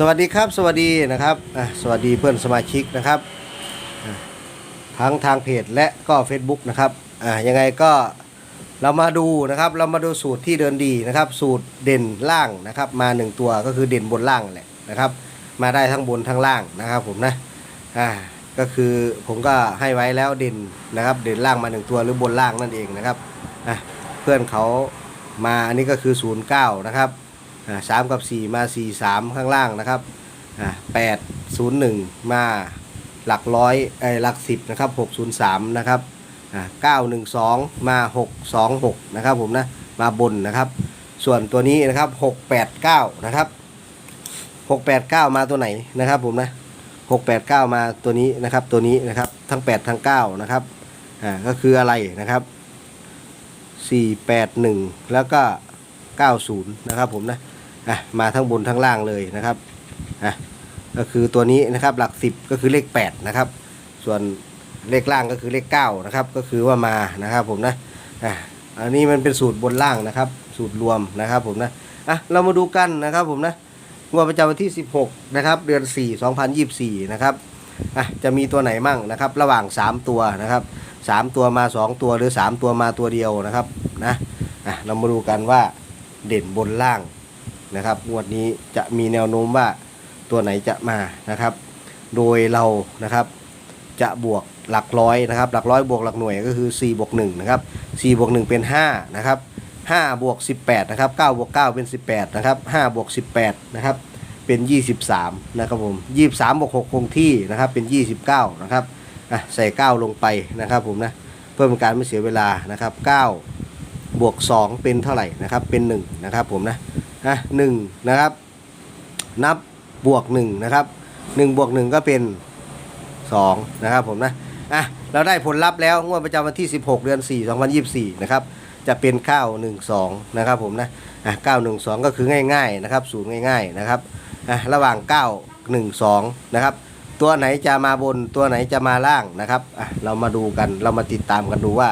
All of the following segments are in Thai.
สวัสดีครับสวัสดีนะครับสวัสดีเพื่อนสมาชิกนะครับ ทั้งทางเพจและก็ Facebook นะครับอะยังไงก็เรามาดูนะครับ เรามาดูสูตรที่เดินดีนะครับ สูตรเด่นล่างนะครับ มาหนึ่งตัวก็คือเด่นบนล่างแหละนะครับ มาได้ทั้งบนทั้งล่างนะครับ ผมนะอ่าก็คือผมก็ให้ไว้แล้วเด่นนะครับ เด่นล่างมาหนึ่งตัวหรือบนล่างนั่นเองนะครับอะเพื่อนเขามาอันนี้ก็คือ 09 นะครับ สามกับสี่มาสี่สามข้างล่างนะครับอ่าแปดศูนย์หนึ่งมาหลักร้อยไอหลักสิบนะครับหกศูนย์สามนะครับอ่าเก้าหนึ่งสองมาหกสองหกนะครับผมนะมาบนนะครับ ส่วนตัวนี้นะครับหกแปดเก้านะครับหกแปดเก้ามาตัวไหนนะครับผมนะหกแปดเก้ามาตัวนี้นะครับตัวนี้นะครับทั้งแปดทั้งเก้านะครับอ่าก็คืออะไรนะครับสี่แปดหนึ่งแล้วก็เก้าศูนย์นะครับผมนะ อะมาทั้งบนทั้งล่างเลยนะครับอะก็คือตัวนี้นะครับหลักสิบก็คือเลข 8 นะครับ ส่วนเลขล่างก็คือเลข9นะครับก็คือว่ามานะครับผมนะอะอันนี้มันเป็นสูตรบนล่างนะครับ สูตรรวมนะครับผมนะอะเรามาดูกันนะครับผมนะงวดประจำวันที่ 16 นะครับ เดือน 4 2024 นะครับอะจะมีตัวไหนมั่งนะครับ ระหว่าง 3 ตัวนะครับ 3 ตัวมา 2 ตัวหรือ 3 ตัวมาตัวเดียวนะครับนะอะเรามาดูกันว่าเด่นบนล่าง นะครับงวดนี้จะมีแนวโน้มว่าตัวไหนจะมานะครับ โดยเรานะครับจะบวกหลักร้อยนะครับ หลักร้อยบวกหลักหน่วยก็คือ4บวก1นะครับ4บวก1เป็น5นะครับ5บวก18นะครับ9บวก9เป็น 18นะครับ5บวก18นะครับเป็น 23นะครับผม23บวก6คงที่นะครับเป็น 29นะครับอะใส่ 9 ลงไปนะครับผมนะเพื่อเป็นการไม่เสียเวลานะครับ9บวก2เป็นเท่าไหร่นะครับเป็น1นะครับผมนะ นะหนึ่งนะครับ นับบวกหนึ่งนะครับหนึ่งบวกหนึ่งก็เป็นสองนะครับผมนะอะเราได้ผลลัพธ์แล้วงวดประจำวันที่ 16 เดือน 4 2024 นะครับ จะเป็น 912 นะครับผมนะอะ912 ก็คือง่ายๆนะครับสูตรง่ายๆนะครับอะระหว่าง 912 นะครับ ตัวไหนจะมาบนตัวไหนจะมาล่างนะครับอะเรามาดูกันเรามาติดตามกันดูว่า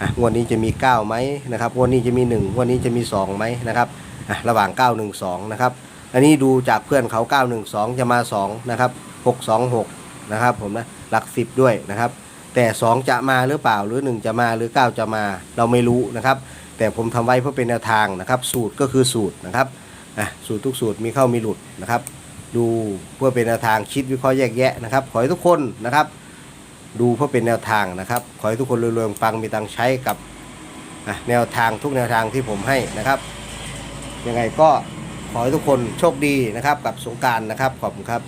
อะงวดนี้จะมี 9 ไหมนะครับงวดนี้จะมี 1 งวดนี้จะมี 2 ไหมนะครับ อะระหว่าง 912 นะครับ อันนี้ดูจากเพื่อนเขา 912 จะมา 2 นะครับ 626 นะครับผมนะหลัก 10 ด้วยนะครับ แต่ 2 จะมาหรือเปล่าหรือ 1 จะมาหรือ 9 จะมาเราไม่รู้นะครับ แต่ผมทำไว้เพื่อเป็นแนวทางนะครับ สูตรก็คือสูตรนะครับอะสูตรทุกสูตรมีเข้ามีหลุดนะครับ ดูเพื่อเป็นแนวทางคิดวิเคราะห์แยกแยะนะครับ ขอให้ทุกคนนะครับดูเพื่อเป็นแนวทางนะครับ ขอให้ทุกคนรวยๆปังมีตังใช้กับแนวทางทุกแนวทางที่ผมให้นะครับ ยังไงก็ขอให้ทุกคนโชคดีนะครับ กับสงการนะครับขอบคุณครับ